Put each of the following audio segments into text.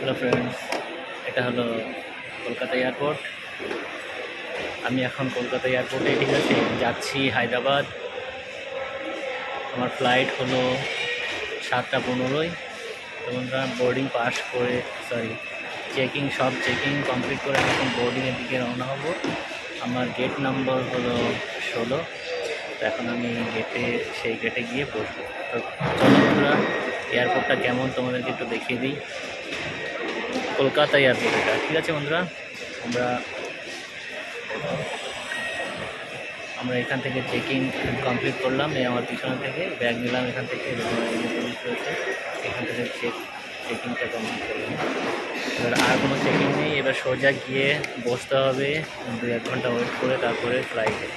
Hello friends এটা হলো Kolkata airport. আমি এখন কলকাতা এয়ারপোর্টে ঠিক আছে, যাচ্ছি হায়দ্রাবাদ। আমার ফ্লাইট হলো সাতটা পনেরোই তোমরা বোর্ডিং পাস করে সরি চেকিং সব চেকিং কমপ্লিট করে আমি এখন বোর্ডিংয়ের দিকে রওনা হব। আমার গেট নাম্বার হলো ষোলো। তো এখন আমি গেটে সেই গেটে গিয়ে বসবো। তো চলো এয়ারপোর্টটা কেমন তোমাদেরকে একটু দেখিয়ে দিই। কলকাতা এয়ারপোর্ট এটা ঠিক আছে বন্ধুরা, আমরা আমরা এখান থেকে চেকিং কমপ্লিট করলাম, এই আমার পিছনে থেকে ব্যাগ নিলাম এখান থেকে এখান থেকে চেক চেকিংটা কমপ্লিট করলাম এবার আর কোনো চেকিং নেই, এবার সোজা গিয়ে বসতে হবে, দু এক ঘণ্টা ওয়েট করে তারপরে ফ্লাইটে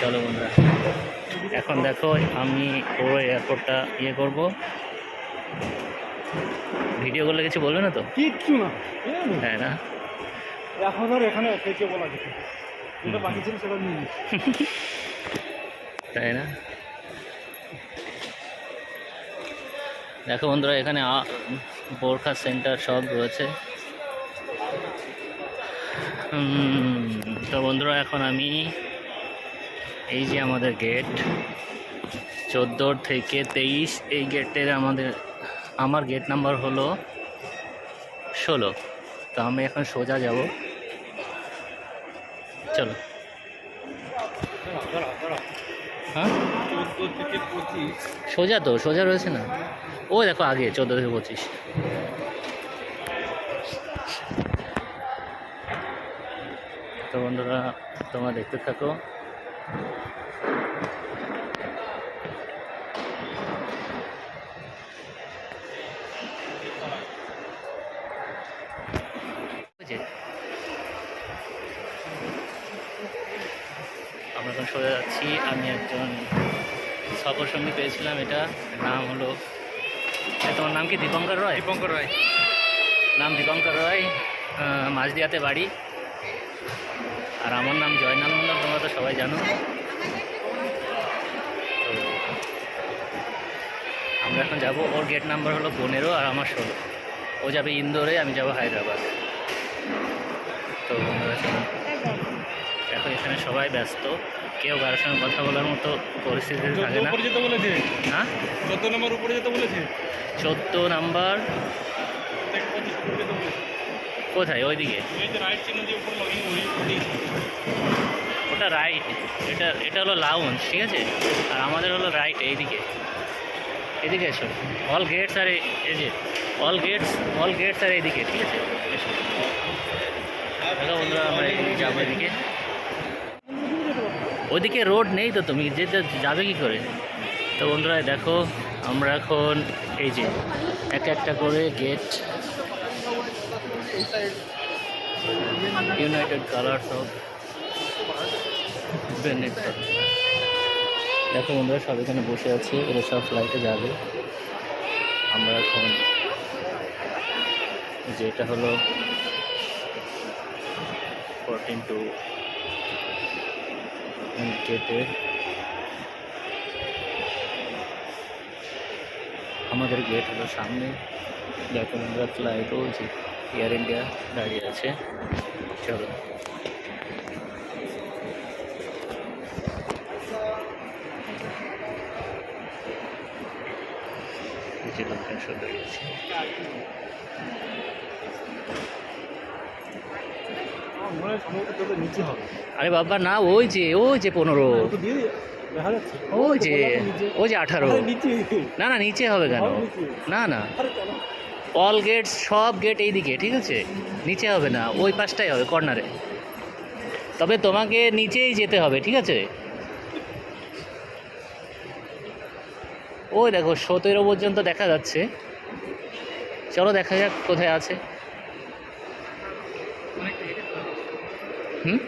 চলো বন্ধুরা, এখন দেখো আমি পুরো এয়ারপোর্টটা ইয়ে করব। ভিডিও করলে কিছু বলবে না তো? কিচ্ছু না। হ্যাঁ না? এক হাজার এখানে থেকে বলা যেত যেটা বাকি ছিল সেটা নিয়ে তাই না? দেখো বন্ধুরা এখানে বোরখা সেন্টার সব রয়েছে। তো বন্ধুরা এখন আমি এই যে আমাদের গেট চোদ্দোর থেকে তেইশ এই গেটের আমাদের আমার গেট নাম্বার হলো ষোলো। তো আমি এখন সোজা যাব। চলো। হ্যাঁ? সোজা তো, সোজা রয়েছে না? ও দেখো আগে চোদ্দ থেকে পঁচিশ। তো বন্ধুরা, তোমরা দেখতে থাকো। সঙ্গী পেয়েছিলাম এটা নাম হলো তোমার নাম কি? দীপঙ্কর রয়? দীপঙ্কর রায়। নাম দীপঙ্কর রয় মাঝদিয়াতে বাড়ি। আর আমার নাম জয়নাল মন্ডল তোমরা তো সবাই জানো। আমরা এখন যাব ওর গেট নাম্বার হলো পনেরো আর আমার ষোলো। ও যাবে ইন্দোরে আমি যাব হায়দ্রাবাদ। তো বন্ধুরা এখন সবাই ব্যস্ত। কেউ কারোর সঙ্গে কথা বলার মতো পরিস্থিতি থাকে না। যেতে বলেছে? হ্যাঁ? চোদ্দ নম্বর উপরে যেতে বলেছে? চোদ্দ নাম্বার। কোথায়? ওইদিকে। ওটা রাইট এটা এটা হলো লাউঞ্জ ঠিক আছে? আর আমাদের হলো রাইট এইদিকে। এদিকে এসো। অল গেটস আর এই- যে অল গেটস অল গেটস আর এইদিকে ঠিক আছে? এসো। বন্ধুরা আমরা এদিকে যাব এদিকে। ওইদিকে রোড নেই তো তুমি যেতে যাবে কি করে? তো বন্ধুরা, দেখো, আমরা এখন এই যে একটা একটা করে গেট ইউনাইটেড কালার্স অফ দেখো বন্ধুরা, সব এখানে বসে আছে, এরা সব ফ্লাইটে যাবে। আমরা এখন যেটা হলো ফোরটিন টু গেটে আমাদের গেট হলো সামনে। দেখো বন্ধুরা ফ্লাইট রয়েছে এয়ার ইন্ডিয়া দাঁড়িয়ে আছে। চলো। যে লোকজন সব দাঁড়িয়েছে আমার হয় সম্ভবত তোদের নিচে হবে। আরে বাবা না ওই যে ওই যে পনেরো। তো দেখা যাচ্ছে। ওই যে। ওই যে আঠারো। না না নিচে হবে কেন? না না। অল গেট সব গেট এইদিকে ঠিক আছে? নিচে হবে না ওই পাশটাই হবে কর্নারে। তবে তোমাকে নিচেই যেতে হবে ঠিক আছে? ওই দেখো সতেরো পর্যন্ত দেখা যাচ্ছে। চলো দেখা যাক কোথায় আছে। হুম?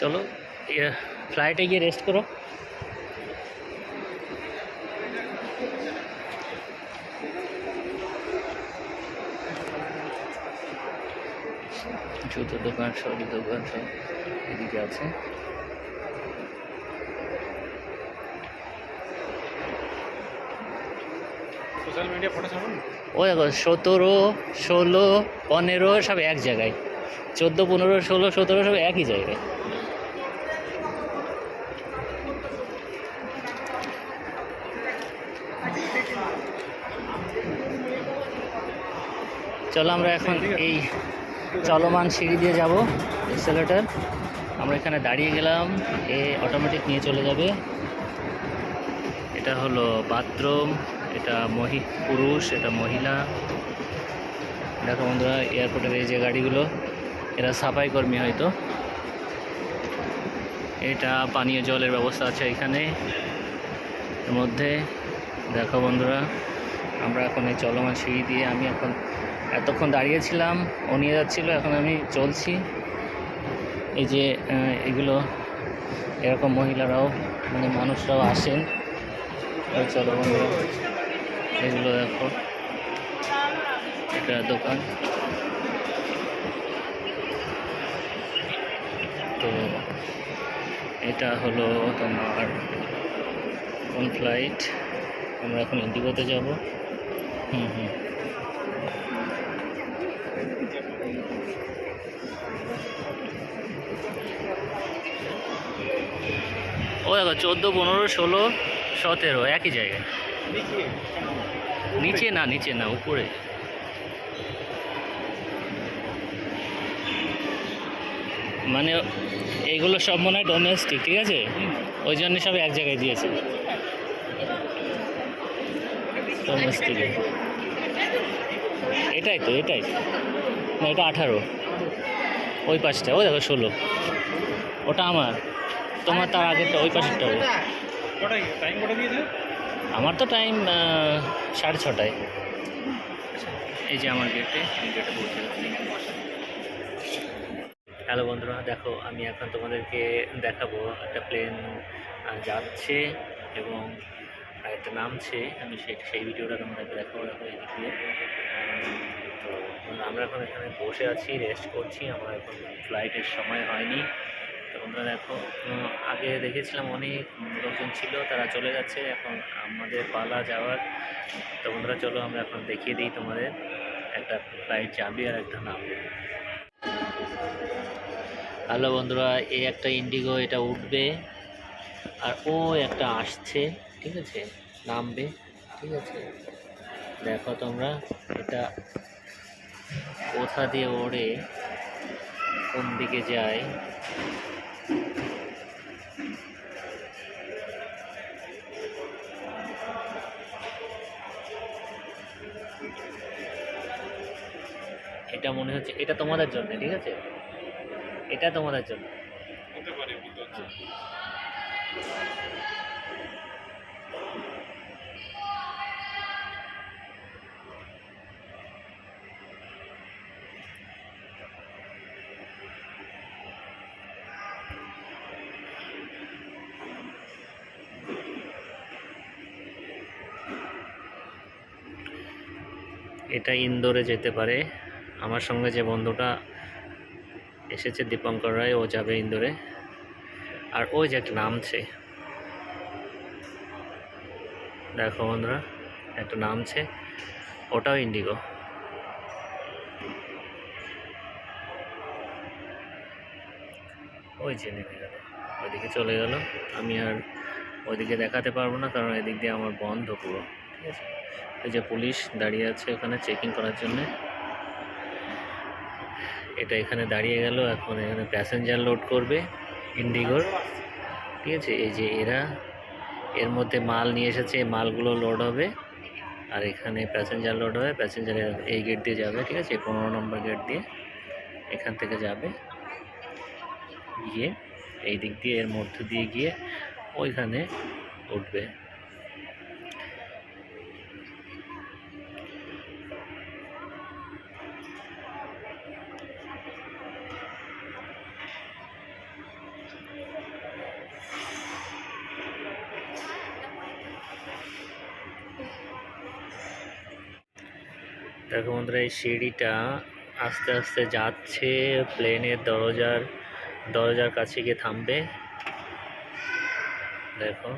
চলো ফ্লাইটে গিয়ে রেস্ট করো। জুতো দোকান সবই দোকান সব এদিকে আছে। সোশ্যাল মিডিয়া ফটো ছাড়ুন ও দেখো সতেরো ষোলো পনেরো সব এক জায়গায়। চোদ্দ, পনেরো, ষোলো, সতেরো সব একই জায়গায়। চলো আমরা এখন এই চলমান সিঁড়ি দিয়ে যাব এক্সেলেটার আমরা এখানে দাঁড়িয়ে গেলাম, এ অটোমেটিক নিয়ে চলে যাবে। এটা হলো বাথরুম, এটা মহি, পুরুষ, এটা মহিলা। দেখো বন্ধুরা এয়ারপোর্টের এই যে গাড়িগুলো। এরা সাফাই কর্মী হয়তো। এটা পানীয় জলের ব্যবস্থা আছে এখানে। এর মধ্যে, দেখো বন্ধুরা, আমরা এখন এই চলমান সিঁড়ি দিয়ে আমি এখন এতক্ষণ দাঁড়িয়েছিলাম, ও নিয়ে যাচ্ছিল, এখন আমি চলছি। এই যে এগুলো, এরকম মহিলারাও মানে মানুষরাও আসেন। চলো বন্ধুরা, এগুলো দেখো। এটা দোকান তো এটা হলো তোমার কোন ফ্লাইট আমরা এখন ইন্ডিগোতে যাব। হুম হুম। ও দেখো, চোদ্দ, পনেরো, ষোলো, সতেরো, একই জায়গায়। নিচে না নিচে না, উপরে। মানে এইগুলো সব মনে হয় ডোমেস্টিক ঠিক আছে? ওই জন্য সব এক জায়গায় দিয়েছে। ডোমেস্টিকে এটাই তো এটাই। না এটা আঠারো। ওই পাশটা ওই দেখো ষোলো। ওটা আমার। তোমার তার আগেরটা ওই পাশেরটা আমার তো টাইম সাড়ে ছটায়। এই যে আমার গেটে গেটে পৌঁছে হ্যালো বন্ধুরা, দেখো, আমি এখন তোমাদেরকে দেখাবো একটা প্লেন যাচ্ছে এবং একটা নামছে। আমি সেই ভিডিওটা তোমাদেরকে দেখাবো, দেখো, এই দিক দিয়ে। তো আমরা এখন এখানে বসে আছি রেস্ট করছি। আমার এখন ফ্লাইটের সময় হয়নি। তো বন্ধুরা, দেখো আগে দেখেছিলাম অনেক লোকজন ছিল, তারা চলে যাচ্ছে। এখন আমাদের পালা যাওয়ার। তো চলো আমরা এখন দেখিয়ে দিই তোমাদের একটা ফ্লাইট যাবে আর একটা নামবে হ্যালো বন্ধুরা এই একটা ইন্ডিগো এটা উঠবে। আর ও একটা আসছে, ঠিক আছে? নামবে, ঠিক আছে? দেখো তোমরা, এটা কোথা দিয়ে ওড়ে, কোন দিকে যায়? এটা মনে হচ্ছে, এটা তোমাদের জন্য, ঠিক আছে? এটা তোমাদের জন্য। হতে পারে এটা ইন্দোরে যেতে পারে। আমার সঙ্গে যে বন্ধুটা এসেছে দীপঙ্কর রায়, ও যাবে ইন্দোরে। আর ওই যে একটা নামছে। দেখো বন্ধুরা, একটা নামছে, ওটাও ইন্ডিগো। ওই যে নেমে গেল, ওইদিকে চলে গেল। আমি আর ওইদিকে দেখাতে পারব না, কারণ এদিক দিয়ে আমার বন্ধ পুরো, ঠিক আছে? এই যে পুলিশ দাঁড়িয়ে আছে ওখানে চেকিং করার জন্যে। এটা এখানে দাঁড়িয়ে গেল, এখন এখানে প্যাসেঞ্জার লোড করবে ইন্ডিগোর ঠিক আছে, এই যে এরা, এর মধ্যে মাল নিয়ে এসেছে, এই মালগুলো লোড হবে। আর এখানে প্যাসেঞ্জার লোড হবে প্যাসেঞ্জার এই গেট দিয়ে যাবে, ঠিক আছে, পনেরো নম্বর গেট দিয়ে এখান থেকে যাবে। গিয়ে এই দিক দিয়ে, এর মধ্য দিয়ে গিয়ে ওইখানে উঠবে। দেখো বন্ধুরা এই সিঁড়িটা আস্তে আস্তে যাচ্ছে প্লেনের দরজার দরজার কাছে গিয়ে থামবে। দেখো।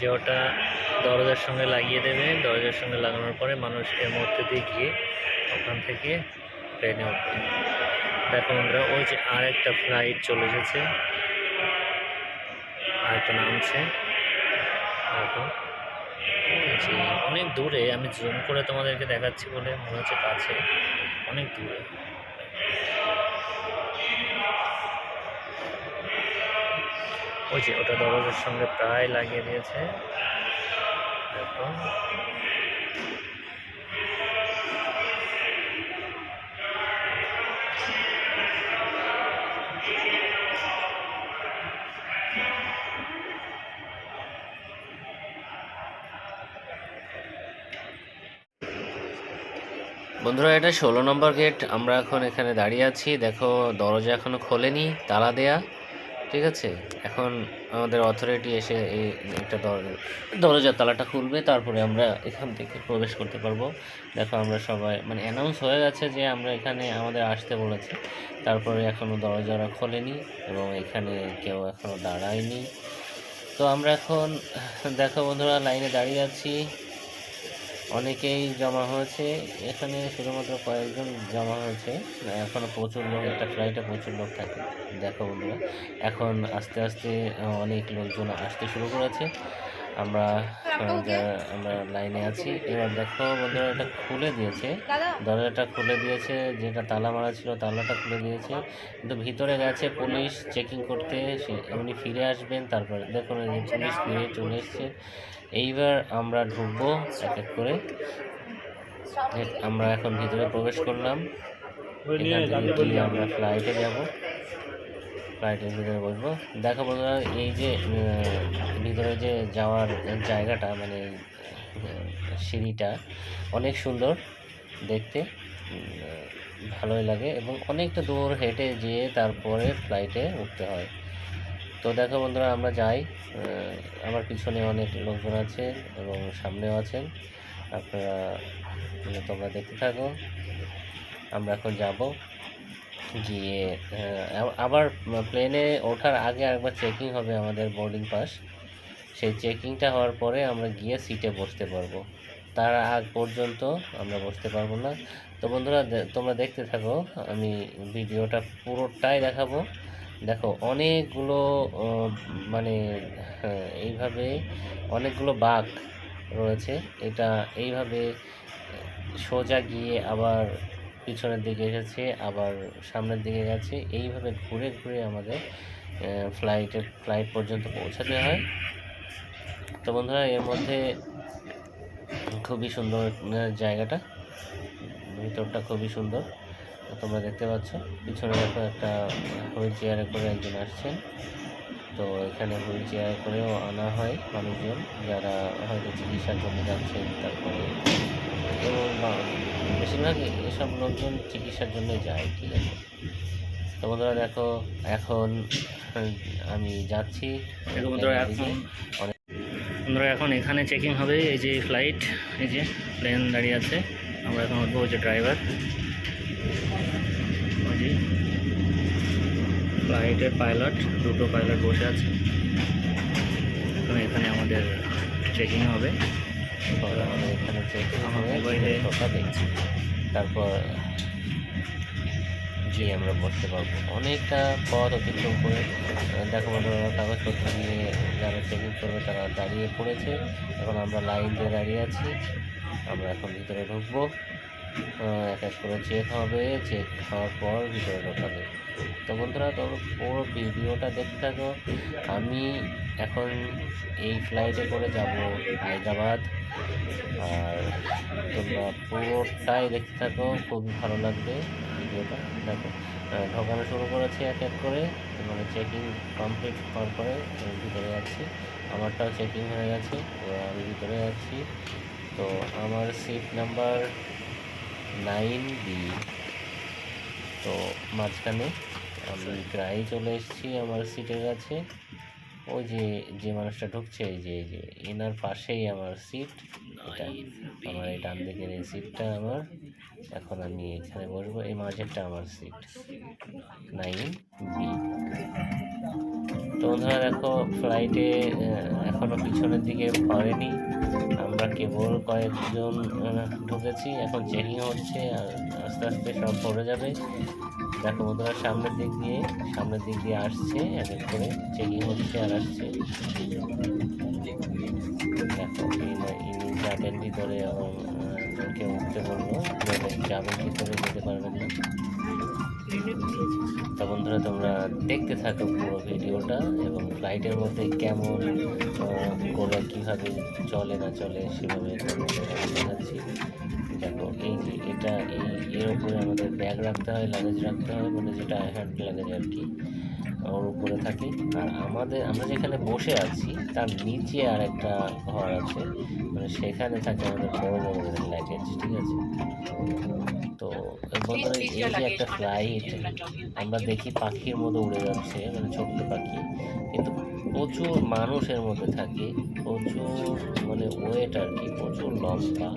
যে ওটা দরজার সঙ্গে লাগিয়ে দেবে। দরজার সঙ্গে লাগানোর পরে মানুষ এর মধ্যে দিয়ে গিয়ে ওখান থেকে প্লেনে উঠবে। দেখো বন্ধুরা, ওই যে আর একটা ফ্লাইট চলে এসেছে। আর একটা নামছে। দেখো যে অনেক দূরে, আমি জুম করে তোমাদেরকে দেখাচ্ছি বলে মনে হচ্ছে কাছে। অনেক দূরে। ওই যে ওটা দরজার সঙ্গে প্রায় লাগিয়ে দিয়েছে। বন্ধুরা, এটা ষোলো নম্বর গেট। আমরা এখন এখানে দাঁড়িয়ে আছি। দেখো, দরজা এখনও খোলেনি, তালা দেয়া। ঠিক আছে? এখন আমাদের অথরিটি এসে এই একটা দরজা দরজার তালাটা খুলবে, তারপরে আমরা এখান থেকে প্রবেশ করতে পারব। দেখো আমরা সবাই মানে অ্যানাউন্স হয়ে গেছে যে আমরা এখানে আমাদের আসতে বলেছে। তারপরে এখনও দরজারা খোলেনি এবং এখানে কেউ এখনও দাঁড়ায়নি। তো আমরা এখন, দেখো বন্ধুরা, লাইনে দাঁড়িয়ে আছি। অনেকেই জমা হয়েছে। এখানে শুধুমাত্র কয়েকজন জমা হয়েছে। এখনও প্রচুর লোক একটা ফ্লাইটে প্রচুর লোক থাকে। দেখো বন্ধুরা এখন আস্তে আস্তে অনেক লোকজন আসতে শুরু করেছে। আমরা আমরা লাইনে আছি। এবার দেখো বন্ধুরা এটা খুলে দিয়েছে। দরজাটা খুলে দিয়েছে যেটা তালা মারা ছিল তালাটা খুলে দিয়েছে। কিন্তু ভিতরে গেছে পুলিশ চেকিং করতে। সে এমনি ফিরে আসবেন তারপরে দেখুন পুলিশ ফিরে চলে এসছে। এইবার আমরা ঢুকবো এক এক করে। আমরা এখন ভিতরে প্রবেশ করলাম। আমরা ফ্লাইটে যাব। ফ্লাইটের ভিতরে বসবো। দেখো বন্ধুরা এই যে ভিতরে যে যাওয়ার জায়গাটা মানে সিঁড়িটা অনেক সুন্দর দেখতে। ভালোই লাগে এবং অনেকটা দূর হেঁটে যেয়ে তারপরে ফ্লাইটে উঠতে হয়। তো দেখো বন্ধুরা, আমরা যাই। আমার পিছনে অনেক লোকজন আছে এবং সামনেও আছেন। আপনারা মানে তোমরা দেখতে থাকো। আমরা এখন যাব গিয়ে আবার প্লেনে ওঠার আগে একবার চেকিং হবে আমাদের বোর্ডিং পাস সেই চেকিংটা হওয়ার পরে আমরা গিয়ে সিটে বসতে পারব। তার আগ পর্যন্ত আমরা বসতে পারব না। তো বন্ধুরা তোমরা দেখতে থাকো। আমি ভিডিওটা পুরোটাই দেখাবো। দেখো অনেকগুলো মানে হ্যাঁ, এইভাবে অনেকগুলো বাঘ রয়েছে। এটা এইভাবে সোজা গিয়ে আবার পিছনের দিকে এসেছে আবার সামনের দিকে গেছে। এইভাবে ঘুরে ঘুরে আমাদের ফ্লাইটের ফ্লাইট পর্যন্ত পৌঁছাতে হয়। তো বন্ধুরা এর মধ্যে খুবই সুন্দর জায়গাটা ভিতরটা খুবই সুন্দর। তোমরা দেখতে পাচ্ছ পিছনে দেখো একটা হুইল চেয়ারে করে একজন আসছেন। তো এখানে হুইল চেয়ারে করেও আনা হয় মানুষজন যারা হয়তো চিকিৎসার জন্য যাচ্ছেন তারপরে এবং বেশিরভাগ এসব লোকজন চিকিৎসার জন্য যায় ঠিক আছে। তো বন্ধুরা দেখো এখন আমি যাচ্ছি। বন্ধুরা এখন অনেক বন্ধুরা এখন এখানে চেকিং হবে এই যে ফ্লাইট এই যে প্লেন দাঁড়িয়ে আছে। আমরা এখন উঠবো যে ড্রাইভার ফ্লাইটের পাইলট দুটো পাইলট বসে আছে। এখন এখানে আমাদের চেকিং হবে। আমাদের এখানে চেকিং আমার হবে মোবাইলে- কথা দেখছি তারপর গিয়ে আমরা বসতে পারব। অনেকটা পথ অতিক্রম করে দেখো বন্ধুরা কাগজপত্র নিয়ে যারা চেকিং করবে তারা দাঁড়িয়ে পড়েছে। এখন আমরা লাইন দিয়ে দাঁড়িয়ে আছি। আমরা এখন ভিতরে ঢুকবো। এক এক করে চেক হবে চেক হওয়ার পর ভিতরে ঢোকাবে। তো বন্ধুরা তোমরা পুরো ভিডিওটা দেখতে থাকো। আমি এখন এই ফ্লাইটে করে যাব হায়দ্রাবাদ। আর তোমরা পুরোটাই দেখতে থাকো খুবই ভালো লাগবে ভিডিওটা। দেখো ঢোকানো শুরু করেছি এক এক করে। মানে চেকিং কমপ্লিট হওয়ার পরে ভিতরে যাচ্ছি। আমারটাও চেকিং হয়ে গেছে আমি ভিতরে যাচ্ছি। তো আমার সিট নাম্বার নাইন বি তো মাঝখানে আমি প্রায় চলে এসেছি আমার সিটের কাছে। ওই যে যে মানুষটা ঢুকছে এই যে যে এনার পাশেই আমার সিট। এটা আমার এই ডান দিকের এই সিটটা আমার। এখন আমি এখানে বসবো এই মাঝেরটা আমার সিট। নাইন বি তো বন্ধুরা দেখো ফ্লাইটে এখনও পিছনের দিকে ভরেনি আমরা কেবল কয়েকজন ঢুকেছি এখন চেকিং হচ্ছে আর আস্তে আস্তে সব ভরে যাবে। দেখো বন্ধুরা সামনের দিক দিয়ে সামনের দিক দিয়ে আসছে এক এক করে চেকিং হচ্ছে আর আসছে। যাবেন ভিতরে আহ, উঠতে বলব যাবেন ভিতরে যেতে পারবেন না। তো বন্ধুরা, তোমরা দেখতে থাকো পুরো ভিডিওটা এবং ফ্লাইটের মধ্যে কেমন করে কীভাবে চলে না চলে সেভাবে দেখাচ্ছি। দেখো, এই যে এটা, এই, এর উপরে আমাদের ব্যাগ রাখতে হয় লাগেজ রাখতে হয় মানে যেটা হ্যান্ড লাগেজ আর কি, ওর উপরে থাকে। আর আমাদের, আমরা যেখানে বসে আছি, তার নিচে আর একটা ঘর আছে মানে সেখানে থাকে আমাদের বড় বড় লাগেজ ঠিক আছে? তো বন্ধুরা এই যে একটা ফ্লাইট আমরা দেখি পাখির মতো উড়ে যাচ্ছে মানে ছোট্ট পাখি কিন্তু প্রচুর মানুষের মধ্যে থাকে প্রচুর মানে ওয়েট আর কি প্রচুর লম্বা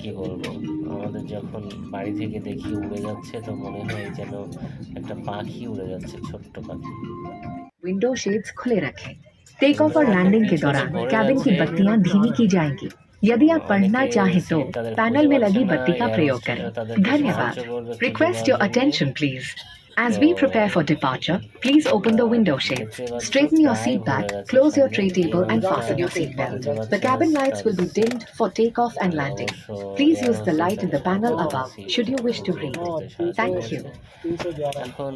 কি বলবো আমাদের যখন বাড়ি থেকে দেখি উড়ে যাচ্ছে তো মনে হয় যেন একটা পাখি উড়ে যাচ্ছে ছোট্ট পাখি विंडो शेड्स खुले रखें टेक ऑफ और लैंडिंग के दौरान कैबिन की बत्तियां धीमी की जाएंगी यदि आप पढ़ना चाहें तो पैनल में लगी बत्ती का प्रयोग करें धन्यवाद Request your attention, please. As we prepare for departure, please open the window shades, straighten your seat back, close your tray table, and fasten your seatbelt. The cabin lights will be dimmed for takeoff and landing. Please use the light in the panel above should you wish to read. Thank you. এখন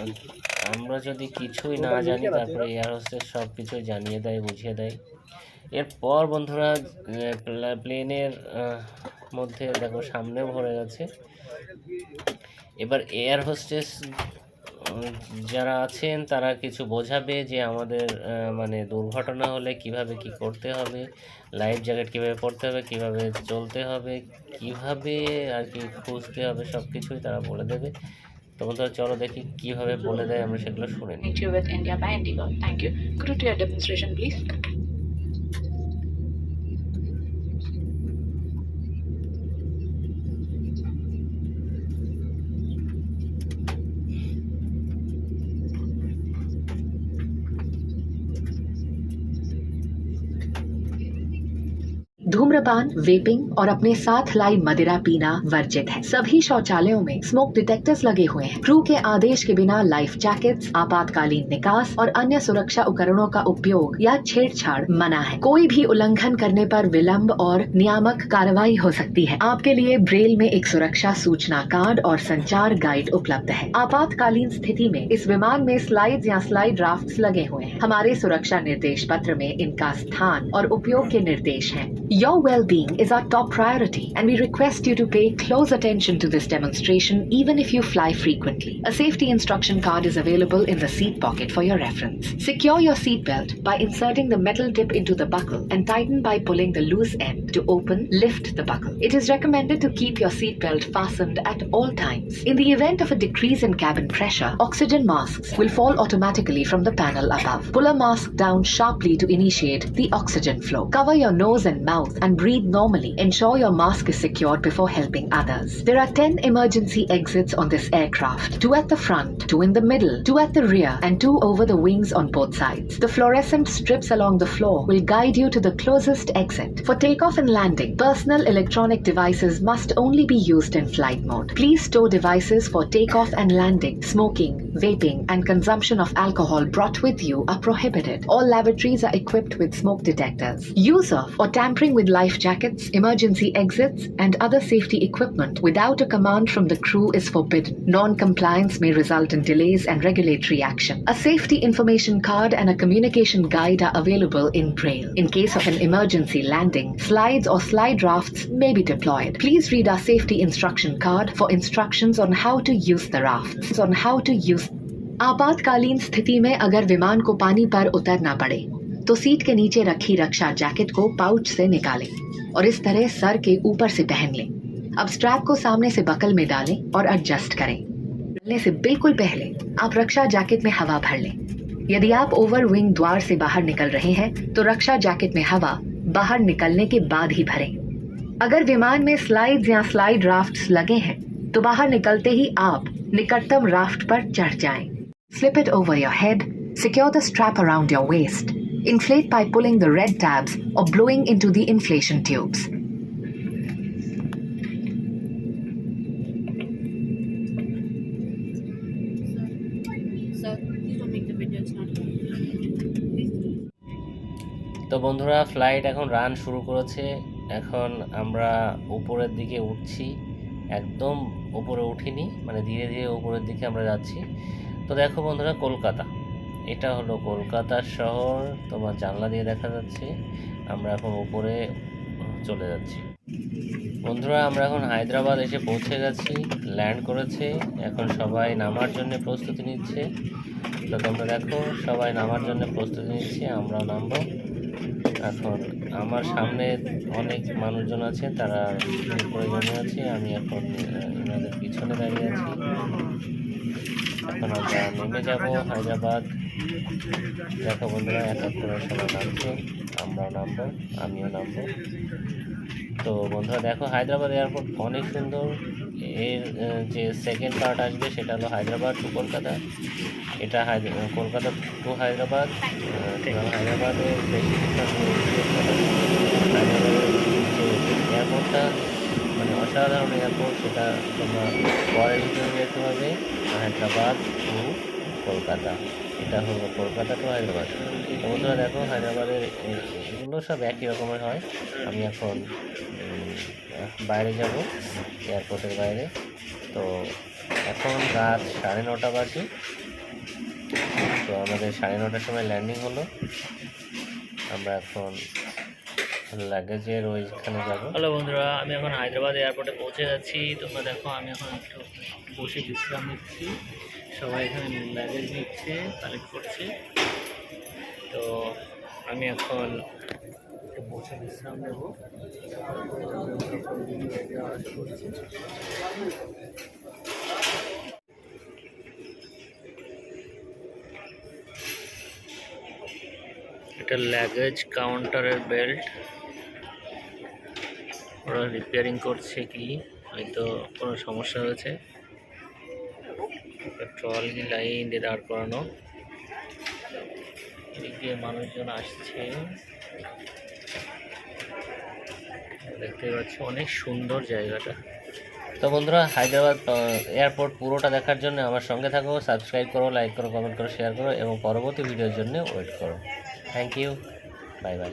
আম, আমরা যদি কিছুই না জানি তারপরে air hostess সব কিছুই জানিয়ে দেয় বুঝিয়ে দেয় এরপর বন্ধুরা প্লেনের মধ্যে দেখো সামনেও ভরে গেছে। এবার এয়ার হোস্টেস যারা আছেন তারা কিছু বোঝাবে যে আমাদের মানে দুর্ঘটনা হলে কীভাবে কি করতে হবে লাইফ জ্যাকেট কীভাবে পরতে হবে, কীভাবে চলতে হবে, কীভাবে আর কি খুঁজতে হবে সব কিছুই তারা বলে দেবে। তখন তো চলো দেখি কীভাবে বলে দেয়, আমরা সেগুলো শুনে নিই। Meet you with India by Indigo. धूम्रपान वेपिंग और अपने साथ लाई मदिरा पीना वर्जित है। सभी शौचालयों में स्मोक डिटेक्टर्स लगे हुए हैं। क्रू के आदेश के बिना लाइफ जैकेट आपातकालीन निकास और अन्य सुरक्षा उपकरणों का उपयोग या छेड़छाड़ मना है। कोई भी उल्लंघन करने पर विलंब और नियामक कार्रवाई हो सकती है। आपके लिए ब्रेल में एक सुरक्षा सूचना कार्ड और संचार गाइड उपलब्ध है। आपातकालीन स्थिति में इस विमान में स्लाइड या स्लाइड राफ्ट लगे हुए हैं। हमारे सुरक्षा निर्देश पत्र में इनका स्थान और उपयोग के निर्देश हैं। Your well-being is our top priority and we request you to pay close attention to this demonstration even if you fly frequently. A safety instruction card is available in the seat pocket for your reference. Secure your seat belt by inserting the metal tip into the buckle and tighten by pulling the loose end to open, lift the buckle. It is recommended to keep your seat belt fastened at all times. In the event of a decrease in cabin pressure, oxygen masks will fall automatically from the panel above. Pull a mask down sharply to initiate the oxygen flow. Cover your nose and mouth and breathe normally. Ensure your mask is secured before helping others. There are 10 emergency exits on this aircraft. Two at the front, two in the middle, two at the rear, and two over the wings on both sides. The fluorescent strips along the floor will guide you to the closest exit. For takeoff and landing, personal electronic devices must only be used in flight mode. Please store devices for takeoff and landing. Smoking, vaping, and consumption of alcohol brought with you are prohibited. All lavatories are equipped with smoke detectors. Use of or tampering with life jackets, emergency exits, and other safety equipment without a command from the crew is forbidden. Non-compliance may result in delays and regulatory action. A safety information card and a communication guide are available in Braille. In case of an emergency landing, slides or slide rafts may be deployed. Please read our safety instruction card for instructions on how to use the rafts. On how to use आपातकालीन स्थिति में अगर विमान को पानी पर उतरना पड़े तो सीट के नीचे रखी रक्षा जैकेट को पाउच से निकालें और इस तरह सर के ऊपर से पहन लें। अब स्ट्रैप को सामने से बकल में डालें और एडजस्ट करें। डालने से बिल्कुल पहले आप रक्षा जैकेट में हवा भर लें। यदि आप ओवर विंग द्वार से बाहर निकल रहे हैं तो रक्षा जैकेट में हवा बाहर निकलने के बाद ही भरें। अगर विमान में स्लाइड्स या स्लाइड राफ्ट्स लगे हैं तो बाहर निकलते ही आप निकटतम राफ्ट पर चढ़ जाएँ। Slip it over your head, secure the strap around your waist, inflate by pulling the red tabs or blowing into the inflation tubes. তো বন্ধুরা ফ্লাইট এখন রান শুরু করেছে এখন আমরা উপরের দিকে উঠছি একদম উপরে উঠিনি মানে ধীরে ধীরে উপরের দিকে আমরা যাচ্ছি তো দেখো বন্ধুরা কলকাতা এটা হলো কলকাতার শহর। তোমার জানলা দিয়ে দেখা যাচ্ছে। আমরা এখন উপরে চলে যাচ্ছি। বন্ধুরা, আমরা এখন হায়দ্রাবাদ এসে পৌঁছে গেছি। ল্যান্ড করেছে। এখন সবাই নামার জন্য প্রস্তুতি নিচ্ছে। তো তোমরা দেখো, সবাই নামার জন্য প্রস্তুতি নিচ্ছে। আমরাও নামবো। এখন আমার সামনে অনেক মানুষজন আছে, তারা প্রয়োজনে আছে। আমি এখন এনাদের পিছনে দাঁড়িয়ে আছি। এখন আমরা নেমে যাব হায়দ্রাবাদ। দেখো বন্ধুরা এক এক সবাই নামছে আমরাও নামবো, আমিও নামবো। তো বন্ধুরা, দেখো হায়দ্রাবাদ এয়ারপোর্ট অনেক সুন্দর। এর যে সেকেন্ড পার্ট আসবে সেটা হলো হায়দ্রাবাদ টু কলকাতা। এটা কলকাতা টু হায়দ্রাবাদ হায়দ্রাবাদের এয়ারপোর্টটা মানে অসাধারণ এয়ারপোর্ট সেটা তোমরা পরের ভিতরে দেখতে পাবে হায়দ্রাবাদ টু কলকাতা। এটা হলো কলকাতা টু হায়দ্রাবাদ। বন্ধুরা দেখো, হায়দ্রাবাদের এগুলো সব একই রকমের হয়। আমি এখন বাইরে যাব, এয়ারপোর্টের বাইরে। তো এখন রাত সাড়ে নটা বাজে। তো আমাদের সাড়ে নটার সময় ল্যান্ডিং হলো। আমরা এখন লাগেজের ওইখানে যাব। হ্যালো বন্ধুরা, আমি এখন হায়দ্রাবাদ এয়ারপোর্টে পৌঁছে যাচ্ছি। তোমরা দেখো, আমি এখন একটু বসে বিশ্রাম নিচ্ছি। সবাই এখানে লাগেজ নিচ্ছে কালেক্ট করছে। তো আমি এখন বসে বিশ্রাম নেব এটা লাগেজ কাউন্টারের বেল্ট ওরা রিপেয়ারিং করছে কি? হয়তো কোনো সমস্যা হয়েছে। ট্রলি লাইন দিয়ে দাঁড় করানো। এদিক মানুষজন আসছে। দেখতে পাচ্ছি অনেক সুন্দর জায়গাটা। তো বন্ধুরা, হায়দ্রাবাদ এয়ারপোর্ট পুরোটা দেখার জন্য আমার সঙ্গে থাকো। সাবস্ক্রাইব করো লাইক করো কমেন্ট করো শেয়ার করো এবং পরবর্তী ভিডিওর জন্য ওয়েট করো। Thank you bye bye